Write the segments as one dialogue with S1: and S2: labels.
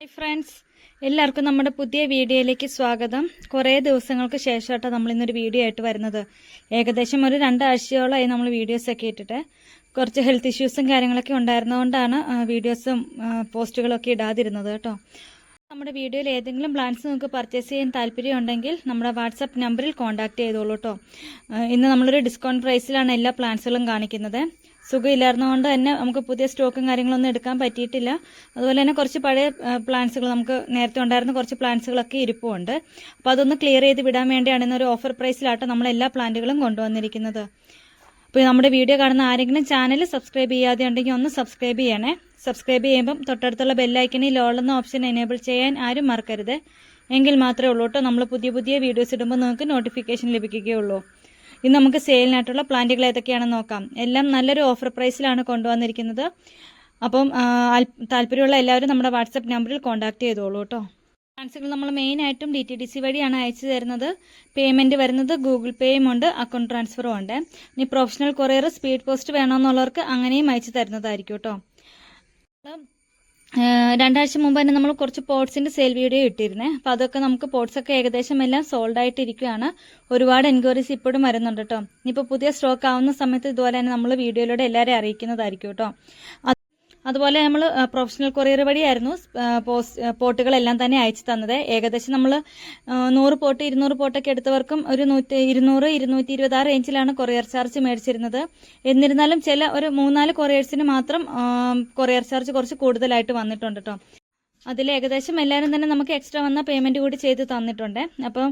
S1: Hi friends എല്ലാവർക്കും നമ്മുടെ പുതിയ വീഡിയോയിലേക്ക് സ്വാഗതം. കുറേ ദിവസങ്ങൾക്ക് ശേഷമായിട്ടാണ് നമ്മൾ ഇന്നൊരു വീഡിയോ ആയിട്ട് വരുന്നത്. ഏകദേശം ഒരു രണ്ടാഴ്ചയോളമായി നമ്മൾ വീഡിയോസൊക്കെ ഇട്ടിട്ട് കുറച്ച് ഹെൽത്ത് ഇഷ്യൂസും കാര്യങ്ങളൊക്കെ ഉണ്ടായിരുന്നതുകൊണ്ടാണ് വീഡിയോസും പോസ്റ്റുകളൊക്കെ ഇടാതിരുന്നത് കേട്ടോ. നമ്മുടെ വീഡിയോയിൽ ഏതെങ്കിലും പ്ലാൻസ് നിങ്ങൾക്ക് പർച്ചേസ് ചെയ്യാൻ താല്പര്യമുണ്ടെങ്കിൽ നമ്മുടെ വാട്സപ്പ് നമ്പറിൽ കോൺടാക്ട് ചെയ്തോളൂ കേട്ടോ. ഇന്ന് നമ്മളൊരു ഡിസ്കൗണ്ട് പ്രൈസിലാണ് എല്ലാ പ്ലാൻസുകളും കാണിക്കുന്നത്. സുഖമില്ലായിരുന്നതുകൊണ്ട് തന്നെ നമുക്ക് പുതിയ സ്റ്റോക്കും കാര്യങ്ങളൊന്നും എടുക്കാൻ പറ്റിയിട്ടില്ല. അതുപോലെ തന്നെ കുറച്ച് പഴയ പ്ലാന്റ്സുകൾ നമുക്ക് നേരത്തെ ഉണ്ടായിരുന്ന കുറച്ച് പ്ലാന്റ്സുകളൊക്കെ ഇരിപ്പുണ്ട്. അപ്പോൾ അതൊന്ന് ക്ലിയർ ചെയ്ത് വിടാൻ വേണ്ടിയാണ് ഇന്നൊരു ഓഫർ പ്രൈസിലാട്ടോ നമ്മൾ എല്ലാ പ്ലാന്റുകളും കൊണ്ടുവന്നിരിക്കുന്നത്. അപ്പോൾ നമ്മുടെ വീഡിയോ കാണുന്ന ആരെങ്കിലും ചാനൽ സബ്സ്ക്രൈബ് ചെയ്യാതെ ഉണ്ടെങ്കിൽ ഒന്ന് സബ്സ്ക്രൈബ് ചെയ്യണേ. സബ്സ്ക്രൈബ് ചെയ്യുമ്പം തൊട്ടടുത്തുള്ള ബെല്ലൈക്കണിൽ എന്ന ഓപ്ഷൻ എനേബിൾ ചെയ്യാൻ ആരും മറക്കരുത്. എങ്കിൽ മാത്രമേ ഉള്ളൂ കേട്ടോ നമ്മൾ പുതിയ പുതിയ വീഡിയോസ് ഇടുമ്പോൾ നിങ്ങൾക്ക് നോട്ടിഫിക്കേഷൻ ലഭിക്കുകയുള്ളൂ. ഇന്ന് നമുക്ക് സെയിലിനായിട്ടുള്ള പ്ലാന്റുകൾ ഏതൊക്കെയാണെന്ന് നോക്കാം. എല്ലാം നല്ലൊരു ഓഫർ പ്രൈസിലാണ് കൊണ്ടുവന്നിരിക്കുന്നത്. അപ്പം താല്പര്യമുള്ള എല്ലാവരും നമ്മുടെ വാട്സപ്പ് നമ്പറിൽ കോൺടാക്ട് ചെയ്തോളൂ കേട്ടോ. ഫ്രാൻസുകൾ നമ്മൾ മെയിൻ ആയിട്ടും ഡി ടി ഡി സി വഴിയാണ് അയച്ചു തരുന്നത്. പേയ്മെന്റ് വരുന്നത് ഗൂഗിൾ പേയും ഉണ്ട് അക്കൗണ്ട് ട്രാൻസ്ഫറും ഉണ്ട്. ഇനി പ്രൊഫഷണൽ കൊറിയർ സ്പീഡ് പോസ്റ്റ് വേണമെന്നുള്ളവർക്ക് അങ്ങനെയും അയച്ചു തരുന്നതായിരിക്കും കേട്ടോ. രണ്ടാഴ്ച മുമ്പ് തന്നെ നമ്മൾ കുറച്ച് പോട്ട്സിന്റെ സെയിൽ വീഡിയോ ഇട്ടിരുന്നേ. അപ്പോൾ അതൊക്കെ നമുക്ക് പോട്ട്സ് ഒക്കെ ഏകദേശം എല്ലാം സോൾഡ് ആയിട്ടിരിക്കുകയാണ്. ഒരുപാട് എൻക്വയറീസ് ഇപ്പോഴും വരുന്നുണ്ട് കേട്ടോ ഇനിയിപ്പോൾ പുതിയ സ്റ്റോക്ക് ആവുന്ന സമയത്ത് ഇതുപോലെ തന്നെ നമ്മൾ വീഡിയോയിലൂടെ എല്ലാവരെയും അറിയിക്കുന്നതായിരിക്കും കേട്ടോ അതുപോലെ നമ്മൾ പ്രൊഫഷണൽ കൊറിയർ വഴിയായിരുന്നു പോട്ടുകളെല്ലാം തന്നെ അയച്ചു തന്നത്. ഏകദേശം നമ്മൾ നൂറ് പോട്ട് ഇരുന്നൂറ് പോട്ടൊക്കെ എടുത്തവർക്കും ഒരു നൂറ്റി ഇരുന്നൂറ് ഇരുന്നൂറ്റി ഇരുപത് ആ റേഞ്ചിലാണ് കൊറിയർ ചാർജ് മേടിച്ചിരുന്നത്. എന്നിരുന്നാലും ചില ഒരു മൂന്നാൽ കൊറിയേഴ്സിന് മാത്രം കൊറിയർ ചാർജ് കുറച്ച് കൂടുതലായിട്ട് വന്നിട്ടുണ്ട് കേട്ടോ അതിൽ ഏകദേശം എല്ലാവരും തന്നെ നമുക്ക് എക്സ്ട്രാ വന്ന പേയ്മെന്റ് കൂടി ചെയ്ത് തന്നിട്ടുണ്ട്. അപ്പം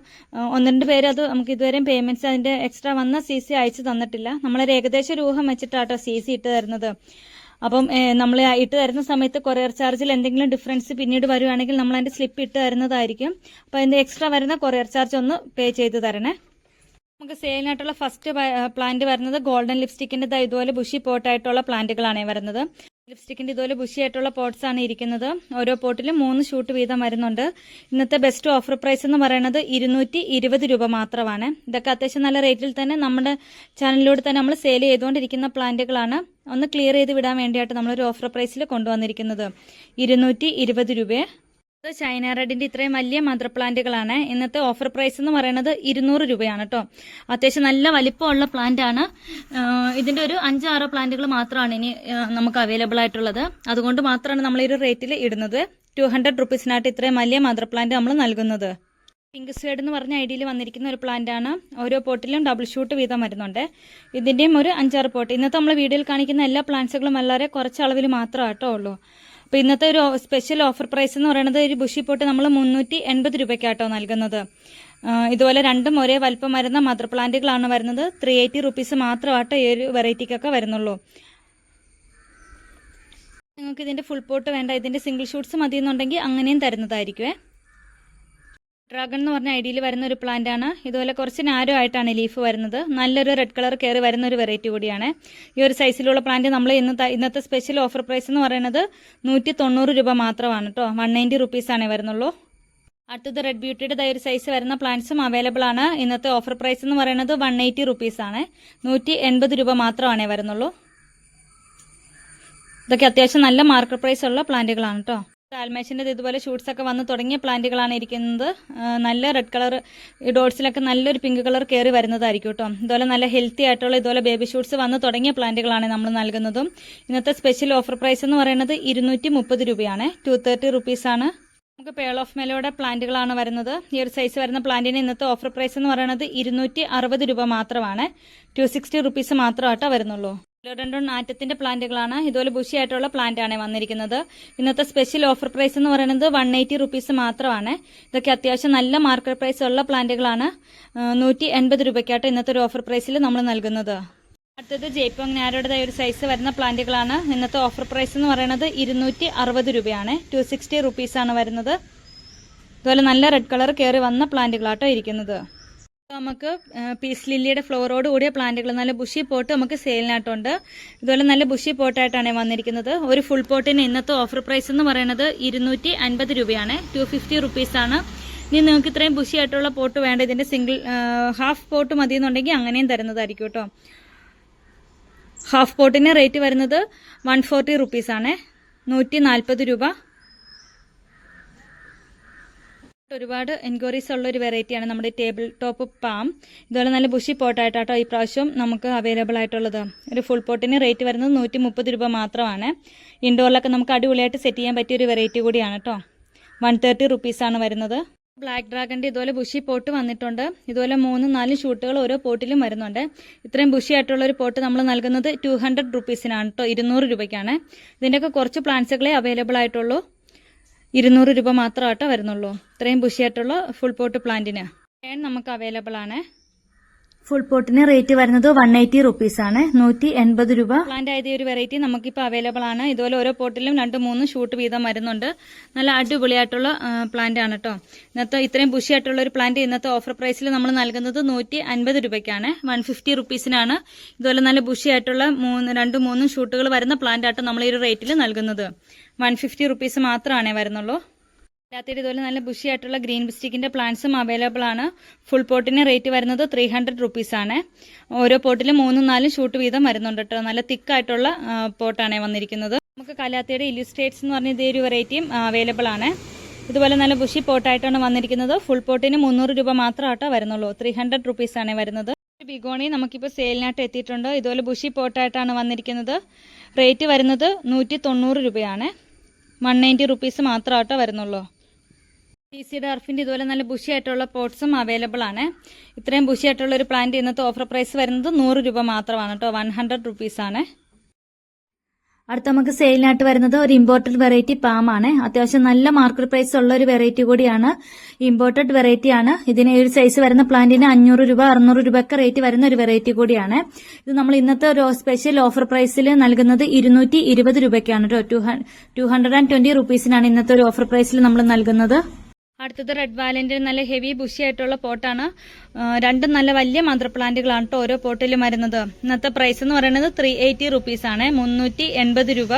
S1: ഒന്ന് രണ്ട് പേര് അത് നമുക്ക് ഇതുവരെയും പേയ്മെന്റ്സ് അതിന്റെ എക്സ്ട്രാ വന്ന സി സി അയച്ചു തന്നിട്ടില്ല. നമ്മളൊരു ഏകദേശം ഒരു ഊഹം വെച്ചിട്ടാട്ടോ സി സി ഇട്ട് തരുന്നത്. അപ്പം നമ്മൾ ഇട്ട് തരുന്ന സമയത്ത് കൊറിയർ ചാർജിൽ എന്തെങ്കിലും ഡിഫറൻസ് പിന്നീട് വരുവാണെങ്കിൽ നമ്മൾ അതിന്റെ സ്ലിപ്പ് ഇട്ട് തരുന്നതായിരിക്കും. അപ്പോൾ അതിന്റെ എക്സ്ട്രാ വരുന്ന കൊറിയർ ചാർജ് ഒന്ന് പേ ചെയ്ത് തരണേ. നമുക്ക് സെയിലിനായിട്ടുള്ള ഫസ്റ്റ് പ്ലാന്റ് വരുന്നത് ഗോൾഡൻ ലിപ്സ്റ്റിക്കിന്റെ ഇതുപോലെ ബുഷി പോട്ടായിട്ടുള്ള പ്ലാന്റുകളാണ് വരുന്നത്. ലിപ്സ്റ്റിക്കിന്റെ ഇതുപോലെ ബുഷി ആയിട്ടുള്ള പോട്ട്സ് ആണ് ഇരിക്കുന്നത്. ഓരോ പോട്ടിലും മൂന്ന് ഷൂട്ട് വീതം വരുന്നുണ്ട്. ഇന്നത്തെ ബെസ്റ്റ് ഓഫർ പ്രൈസ് എന്ന് പറയുന്നത് ഇരുന്നൂറ്റി ഇരുപത് രൂപ മാത്രമാണ്. ഇതൊക്കെ അത്യാവശ്യം നല്ല റേറ്റിൽ തന്നെ നമ്മുടെ ചാനലിലൂടെ തന്നെ നമ്മൾ സെയിൽ ചെയ്തുകൊണ്ടിരിക്കുന്ന പ്ലാന്റുകളാണ് ഒന്ന് ക്ലിയർ ചെയ്ത് വിടാൻ വേണ്ടിയിട്ട് നമ്മളൊരു ഓഫർ പ്രൈസിൽ കൊണ്ടുവന്നിരിക്കുന്നത്. ഇരുന്നൂറ്റി രൂപയെ. ചൈന റെഡിന്റെ ഇത്രയും വലിയ മദർ പ്ലാന്റുകളാണ്. ഇന്നത്തെ ഓഫർ പ്രൈസ് എന്ന് പറയുന്നത് ഇരുന്നൂറ് രൂപയാണ് കേട്ടോ അത്യാവശ്യം നല്ല വലിപ്പമുള്ള പ്ലാന്റ് ആണ്. ഇതിന്റെ ഒരു അഞ്ചാറോ പ്ലാന്റുകൾ മാത്രമാണ് ഇനി നമുക്ക് അവൈലബിൾ ആയിട്ടുള്ളത്. അതുകൊണ്ട് മാത്രമാണ് നമ്മൾ ഈ ഒരു റേറ്റിൽ ഇടുന്നത്. ടു ഹൺഡ്രഡ് റുപ്പീസിനായിട്ട് ഇത്രയും വലിയ മദർ പ്ലാന്റ് നമ്മൾ നൽകുന്നത്. പിങ്ക് സ്വേഡ് എന്ന് പറഞ്ഞ ഐഡിയിൽ വന്നിരിക്കുന്ന ഒരു പ്ലാന്റ് ആണ്. ഓരോ പോട്ടിലും ഡബിൾ ഷൂട്ട് വീതം വരുന്നുണ്ട്. ഇതിന്റെയും ഒരു അഞ്ചാറ് പോട്ട് ഇന്നത്തെ നമ്മൾ വീഡിയോയിൽ കാണിക്കുന്ന എല്ലാ പ്ലാന്റ്സുകളും വളരെ കുറച്ച് അളവിൽ മാത്രമായിട്ടോ ഉള്ളൂ. അപ്പോൾ ഇന്നത്തെ ഒരു സ്പെഷ്യൽ ഓഫർ പ്രൈസ് എന്ന് പറയുന്നത് ഒരു ബുഷി പോട്ട് നമ്മൾ മുന്നൂറ്റി എൺപത് രൂപയ്ക്കാട്ടോ നൽകുന്നത്. ഇതുപോലെ രണ്ടും ഒരേ വലിപ്പം വരുന്ന മദർ പ്ലാന്റുകളാണ് വരുന്നത്. ത്രീ എയ്റ്റി റുപ്പീസ് മാത്രമാട്ടോ ഈ ഒരു വെറൈറ്റിക്കൊക്കെ വരുന്നുള്ളൂ. നിങ്ങൾക്ക് ഇതിന്റെ ഫുൾ പോട്ട് വേണ്ട ഇതിന്റെ സിംഗിൾ ഷൂട്ട്സ് മതി എന്നുണ്ടെങ്കിൽ അങ്ങനെയും തരുന്നതായിരിക്കുമേ ഡ്രാഗൺ എന്ന് പറഞ്ഞ ഐഡിയിൽ വരുന്ന ഒരു പ്ലാന്റ് ആണ്. ഇതുപോലെ കുറച്ച് നാരോ ആയിട്ടാണ് ലീഫ് വരുന്നത്. നല്ലൊരു റെഡ് കളർ കയറി വരുന്ന ഒരു വെറൈറ്റി കൂടിയാണ്. ഈ ഒരു സൈസിലുള്ള പ്ലാന്റ് നമ്മൾ ഇന്ന് ഇന്നത്തെ സ്പെഷ്യൽ ഓഫർ പ്രൈസ് എന്ന് പറയുന്നത് നൂറ്റി തൊണ്ണൂറ് രൂപ മാത്രമാണ് കേട്ടോ വൺ നയന്റി റുപ്പീസ് ആണേ വരുന്നുള്ളൂ. അടുത്തത് റെഡ് ബ്യൂട്ടിയുടെ ഒരു സൈസ് വരുന്ന പ്ലാന്റ്സും അവൈലബിൾ ആണ്. ഇന്നത്തെ ഓഫർ പ്രൈസ് എന്ന് പറയുന്നത് വൺ എയ്റ്റി റുപ്പീസ് ആണ്. നൂറ്റി എൺപത് രൂപ മാത്രമാണേ വരുന്നുള്ളൂ. ഇതൊക്കെ അത്യാവശ്യം നല്ല മാർക്കറ്റ് പ്രൈസ് ഉള്ള പ്ലാന്റുകളാണ് കേട്ടോ ആൽമേഷിന്റെ ഇതുപോലെ ഷൂട്ട്സ് ഒക്കെ വന്ന് തുടങ്ങിയ പ്ലാന്റുകളാണ് ഇരിക്കുന്നത്. നല്ല റെഡ് കളർ ഡോട്ട്സിലൊക്കെ നല്ലൊരു പിങ്ക് കളർ കയറി വരുന്നതായിരിക്കും കേട്ടോ. ഇതുപോലെ നല്ല ഹെൽത്തി ആയിട്ടുള്ള ഇതുപോലെ ബേബി ഷൂട്ട്സ് വന്ന് തുടങ്ങിയ പ്ലാന്റുകളാണ് നമ്മൾ നൽകുന്നതും. ഇന്നത്തെ സ്പെഷ്യൽ ഓഫർ പ്രൈസ് എന്ന് പറയുന്നത് ഇരുന്നൂറ്റി മുപ്പത് രൂപയാണ് ടു തേർട്ടി റുപ്പീസാണ് നമുക്ക് പേൾ ഓഫ് മെലോയുടെ പ്ലാന്റുകളാണ് വരുന്നത്. ഈ ഒരു സൈസ് വരുന്ന പ്ലാന്റിന് ഇന്നത്തെ ഓഫർ പ്രൈസ് എന്ന് പറയുന്നത് ഇരുന്നൂറ്റി രൂപ മാത്രമാണ്. ടു സിക്സ്റ്റി റുപ്പീസ് മാത്രമായിട്ടാണ് വരുന്നുള്ളൂ. രണ്ടും ആറ്റത്തിന്റെ പ്ലാന്റുകളാണ്. ഇതുപോലെ ബുഷി ആയിട്ടുള്ള പ്ലാന്റ് ആണ് വന്നിരിക്കുന്നത്. ഇന്നത്തെ സ്പെഷ്യൽ ഓഫർ പ്രൈസ് എന്ന് പറയുന്നത് വൺ എയ്റ്റി റുപ്പീസ് മാത്രമാണ്. ഇതൊക്കെ അത്യാവശ്യം നല്ല മാർക്കറ്റ് പ്രൈസ് ഉള്ള പ്ലാന്റുകളാണ്. നൂറ്റി എൺപത് രൂപയ്ക്കായിട്ട് ഇന്നത്തെ ഒരു ഓഫർ പ്രൈസിൽ നമ്മൾ നൽകുന്നത്. അടുത്തത് ജയ്പോങ് നാരോടേതായ ഒരു സൈസ് വരുന്ന പ്ലാന്റുകളാണ്. ഇന്നത്തെ ഓഫർ പ്രൈസ് എന്ന് പറയുന്നത് ഇരുന്നൂറ്റി അറുപത് രൂപയാണ്. ടു സിക്സ്റ്റി റുപ്പീസ് ആണ് വരുന്നത്. ഇതുപോലെ നല്ല റെഡ് കളർ കയറി വന്ന പ്ലാന്റുകളാട്ടോ ഇരിക്കുന്നത്. നമുക്ക് പീസ് ലില്ലിയുടെ ഫ്ലോറോട് കൂടിയ പ്ലാന്റുകൾ. നല്ല ബുഷി പോട്ട് നമുക്ക് സെയിലിനായിട്ടുണ്ട് ഇതുപോലെ നല്ല ബുഷി പോട്ടായിട്ടാണ് വന്നിരിക്കുന്നത്. ഒരു ഫുൾ പോട്ടിന് ഇന്നത്തെ ഓഫർ പ്രൈസ് എന്ന് പറയുന്നത് ഇരുന്നൂറ്റി അൻപത് രൂപയാണ് ടു ഫിഫ്റ്റി റുപ്പീസാണ് ഇനി നിങ്ങൾക്ക് ഇത്രയും ബുഷി ആയിട്ടുള്ള പോട്ട് വേണ്ട. ഇതിന്റെ സിംഗിൾ ഹാഫ് പോട്ട് മതി എന്നുണ്ടെങ്കിൽ അങ്ങനെയും തരുന്നതായിരിക്കും കേട്ടോ. ഹാഫ് പോട്ടിന് റേറ്റ് വരുന്നത് വൺ ഫോർട്ടി റുപ്പീസാണ് നൂറ്റി നാൽപ്പത് രൂപ. ഒരുപാട് എൻക്വയറീസ് ഉള്ള ഒരു വെറൈറ്റിയാണ് നമ്മുടെ ടേബിൾ ടോപ്പ് പാം ഇതുപോലെ നല്ല ബുഷി പോട്ടായിട്ടാട്ടോ ഈ പ്രാവശ്യം നമുക്ക് അവൈലബിൾ ആയിട്ടുള്ളത്. ഒരു ഫുൾ പോട്ടിന് റേറ്റ് വരുന്നത് നൂറ്റി മുപ്പത് രൂപ മാത്രമാണ്. ഇൻഡോറിലൊക്കെ നമുക്ക് അടിപൊളിയായിട്ട് സെറ്റ് ചെയ്യാൻ പറ്റിയ ഒരു വെറൈറ്റി കൂടിയാണ് കേട്ടോ വൺ തേർട്ടി റുപ്പീസാണ് വരുന്നത്. ബ്ലാക്ക് ഡ്രാഗണിന്റെ ഇതുപോലെ ബുഷി പോട്ട് വന്നിട്ടുണ്ട്. ഇതുപോലെ മൂന്നും നാലും ഷൂട്ടുകൾ ഓരോ പോട്ടിലും വരുന്നുണ്ട്. ഇത്രയും ബുഷി ആയിട്ടുള്ള ഒരു പോട്ട് നമ്മൾ നൽകുന്നത് ടു ഹൺഡ്രഡ് റുപ്പീസിനാണ് കേട്ടോ ഇരുന്നൂറ് രൂപയ്ക്കാണ്. ഇതിന്റെയൊക്കെ കുറച്ച് പ്ലാന്റ്സുകളെ അവൈലബിൾ ആയിട്ടുള്ളൂ. ഇരുന്നൂറ് രൂപ മാത്രമായിട്ടോ വരുന്നുള്ളൂ. ഇത്രയും ബുഷിയായിട്ടുള്ള ഫുൾ പോട്ട് പ്ലാന്റിന് നമുക്ക് അവൈലബിൾ ആണ്. ഫുൾ പോട്ടിന് റേറ്റ് വരുന്നത് വൺ എയ്റ്റി റുപ്പീസ് ആണ്. നൂറ്റി എൺപത് രൂപ. പ്ലാന്റ് ആയത് ഒരു വെറൈറ്റി നമുക്കിപ്പോൾ അവൈലബിൾ ആണ്. ഇതുപോലെ ഓരോ പോട്ടിലും രണ്ട് മൂന്ന് ഷൂട്ട് വീതം വരുന്നുണ്ട്. നല്ല അടിപൊളിയായിട്ടുള്ള പ്ലാന്റ് ആണ് കേട്ടോ ഇന്നത്തെ ഇത്രയും ബുഷി ആയിട്ടുള്ള ഒരു പ്ലാന്റ് ഇന്നത്തെ ഓഫർ പ്രൈസിൽ നമ്മൾ നൽകുന്നത് നൂറ്റി അൻപത് രൂപയ്ക്കാണ് വൺ ഫിഫ്റ്റി റുപ്പീസിനാണ് ഇതുപോലെ നല്ല ബുഷി ആയിട്ടുള്ള മൂന്ന് രണ്ട് മൂന്ന് ഷൂട്ടുകൾ വരുന്ന പ്ലാന്റ് ആട്ടോ നമ്മൾ ഈ ഒരു റേറ്റിൽ നൽകുന്നത്. വൺ ഫിഫ്റ്റി റുപ്പീസ് മാത്രമാണേ വരുന്നുള്ളൂ. അല്ലാത്തത് ഇതുപോലെ നല്ല ബുഷി ആയിട്ടുള്ള ഗ്രീൻ ബിസ്റ്റിക്കിന്റെ പ്ലാന്റ്സും അവൈലബിൾ ആണ്. ഫുൾ പോട്ടിന് റേറ്റ് വരുന്നത് ത്രീ ഹൺഡ്രഡ് റുപ്പീസ് ആണ്. ഓരോ പോട്ടിലും മൂന്നും നാലും ഷൂട്ട് വീതം വരുന്നുണ്ട് കേട്ടോ നല്ല തിക്കായിട്ടുള്ള പോട്ടാണ് വന്നിരിക്കുന്നത്. നമുക്ക് കലാത്തയുടെ ഇല്ലുസ്ട്രേറ്റ്സ് എന്ന് പറഞ്ഞ ഇതേ ഒരു വെറൈറ്റിയും അവൈലബിൾ ആണ്. ഇതുപോലെ നല്ല ബുഷി പോട്ടായിട്ടാണ് വന്നിരിക്കുന്നത്. ഫുൾ പോട്ടിന് മുന്നൂറ് രൂപ മാത്രമാട്ടോ വരുന്നുള്ളൂ. ത്രീ ഹൺഡ്രഡ് റുപ്പീസ് ആണ് വരുന്നത്. ബിഗോണി നമുക്കിപ്പോൾ സെയിലിനായിട്ട് എത്തിയിട്ടുണ്ട്. ഇതുപോലെ ബുഷി പോട്ടായിട്ടാണ് വന്നിരിക്കുന്നത്. റേറ്റ് വരുന്നത് നൂറ്റി തൊണ്ണൂറ് രൂപയാണ്. വൺ നയന്റി റുപ്പീസ് മാത്രമാട്ടോ വരുന്നുള്ളൂ. പി സി ഡർഫിന്റെ ഇതുപോലെ നല്ല ബുഷിയായിട്ടുള്ള പോട്ട്സും അവൈലബിൾ ആണ്. ഇത്രയും ബുഷിയായിട്ടുള്ള ഒരു പ്ലാന്റ് ഇന്നത്തെ ഓഫർ പ്രൈസ് വരുന്നത് നൂറ് രൂപ മാത്രമാണ് കേട്ടോ. വൺ ഹൺഡ്രഡ് റുപ്പീസ് ആണ്. അടുത്ത നമുക്ക് സെയിലിനായിട്ട് വരുന്നത് ഒരു ഇമ്പോർട്ടഡ് വെറൈറ്റി പാമാണ് അത്യാവശ്യം നല്ല മാർക്കറ്റ് പ്രൈസ് ഉള്ള ഒരു വെറൈറ്റി കൂടിയാണ് ഇമ്പോർട്ടഡ് വെറൈറ്റി ആണ്. ഇതിന് ഏഴ് സൈസ് വരുന്ന പ്ലാന്റിന് അഞ്ഞൂറ് രൂപ അറുന്നൂറ് രൂപ ഒക്കെ റേറ്റ് വരുന്ന ഒരു വെറൈറ്റി കൂടിയാണ്. ഇത് നമ്മൾ ഇന്നത്തെ ഒരു സ്പെഷ്യൽ ഓഫർ പ്രൈസിൽ നൽകുന്നത് ഇരുന്നൂറ്റി ഇരുപത് രൂപയ്ക്കാണ് കേട്ടോ. ടു ഹൺഡ്രഡ് ആൻഡ് ട്വന്റി റുപ്പീസിനാണ് ഇന്നത്തെ ഒരു ഓഫർ പ്രൈസിൽ നമ്മൾ നൽകുന്നത്. അടുത്തത് റെഡ് വാലന്റെ നല്ല ഹെവി ബുഷി ആയിട്ടുള്ള പോട്ടാണ് രണ്ടും നല്ല വലിയ മദർ പ്ലാന്റുകളാണ് കേട്ടോ ഓരോ പോട്ടിലും വരുന്നത്. ഇന്നത്തെ പ്രൈസ് എന്ന് പറയുന്നത് ത്രീ എയ്റ്റി റുപ്പീസ് ആണ്. മുന്നൂറ്റി എൺപത് രൂപ.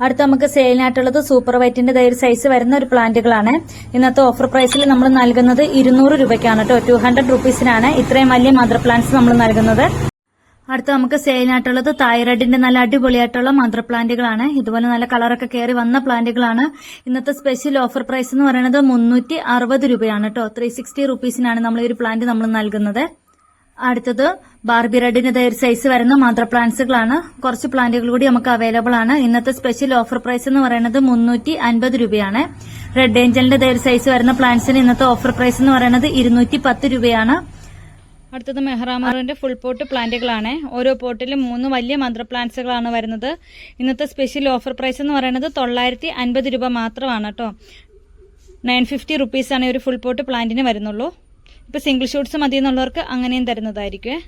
S1: അടുത്ത നമുക്ക് സെയിലിനായിട്ടുള്ളത് സൂപ്പർ വൈറ്റിന്റെ ഒരു സൈസ് വരുന്ന ഒരു പ്ലാന്റുകളാണ്. ഇന്നത്തെ ഓഫർ പ്രൈസിൽ നമ്മൾ നൽകുന്നത് ഇരുന്നൂറ് രൂപയ്ക്കാണ് കേട്ടോ ടു ഹൺഡ്രഡ് റുപ്പീസിനാണ് ഇത്രയും വലിയ മദർ പ്ലാന്റ്സ് നമ്മൾ നൽകുന്നത്. അടുത്ത നമുക്ക് സെയിലിനായിട്ടുള്ളത് തൈറോയിഡിന്റെ നല്ല അടിപൊളിയായിട്ടുള്ള മദർ പ്ലാന്റുകളാണ്. ഇതുപോലെ നല്ല കളറൊക്കെ കയറി വന്ന പ്ലാന്റുകളാണ്. ഇന്നത്തെ സ്പെഷ്യൽ ഓഫർ പ്രൈസ് എന്ന് പറയുന്നത് മുന്നൂറ്റി അറുപത് രൂപയാണ് കേട്ടോ. ത്രീ സിക്സ്റ്റി റുപ്പീസിനാണ് നമ്മൾ ഈ ഒരു പ്ലാന്റ് നമ്മൾ നൽകുന്നത്. അടുത്തത് ബാർബി റെഡിന്റെ ഒരു സൈസ് വരുന്ന മദർ പ്ലാന്റ്സുകളാണ്. കുറച്ച് പ്ലാന്റുകൾ കൂടി നമുക്ക് അവൈലബിൾ ആണ്. ഇന്നത്തെ സ്പെഷ്യൽ ഓഫർ പ്രൈസ് എന്ന് പറയുന്നത് മുന്നൂറ്റി അൻപത് രൂപയാണ്. റെഡ് ഏഞ്ചലിന്റെ ഒരു സൈസ് വരുന്ന പ്ലാന്റ്സിന് ഇന്നത്തെ ഓഫർ പ്രൈസ് എന്ന് പറയുന്നത് ഇരുന്നൂറ്റി പത്ത് രൂപയാണ്. അടുത്തത് മെഹ്റാമറിന്റെ ഫുൾ പോട്ട് പ്ലാന്റുകളാണ് ഓരോ പോട്ടിലും മൂന്ന് വലിയ മന്ത്ര പ്ലാന്റ്സുകളാണ് വരുന്നത്. ഇന്നത്തെ സ്പെഷ്യൽ ഓഫർ പ്രൈസ് എന്ന് പറയുന്നത് തൊള്ളായിരത്തി അൻപത് രൂപ മാത്രമാണ് കേട്ടോ നയൻ ഫിഫ്റ്റി റുപ്പീസാണ് ഒരു ഫുൾ പോട്ട് പ്ലാന്റിന് വരുന്നുള്ളൂ. ഇപ്പൊ സിംഗിൾ ഷൂട്ട്സ് മതി എന്നുള്ളവർക്ക് അങ്ങനെയും തരുന്നതായിരിക്കും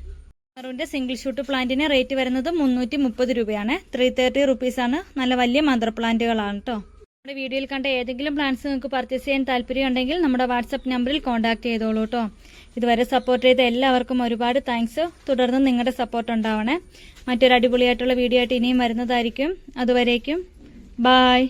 S1: മെഹ്റാമറിന്റെ സിംഗിൾ ഷൂട്ട് പ്ലാന്റിന് റേറ്റ് വരുന്നത് മുന്നൂറ്റി മുപ്പത് രൂപയാണ് ത്രീ തേർട്ടി റുപ്പീസാണ് നല്ല വലിയ മന്ത്ര പ്ലാന്റുകളാണ് കേട്ടോ നമ്മുടെ വീഡിയോയിൽ കണ്ട ഏതെങ്കിലും പ്ലാന്റ്സ് നിങ്ങൾക്ക് പർച്ചേസ് ചെയ്യാൻ താല്പര്യമുണ്ടെങ്കിൽ നമ്മുടെ വാട്സപ്പ് നമ്പറിൽ കോൺടാക്ട് ചെയ്തോളൂ കേട്ടോ ഇതുവരെ സപ്പോർട്ട് ചെയ്ത എല്ലാവർക്കും ഒരുപാട് താങ്ക്സ് തുടർന്ന് നിങ്ങളുടെ സപ്പോർട്ട് ഉണ്ടാവണേ. മറ്റൊരു അടിപൊളിയായിട്ടുള്ള വീഡിയോ ആയിട്ട് ഇനിയും വരുന്നതായിരിക്കും. അതുവരേക്കും ബായ്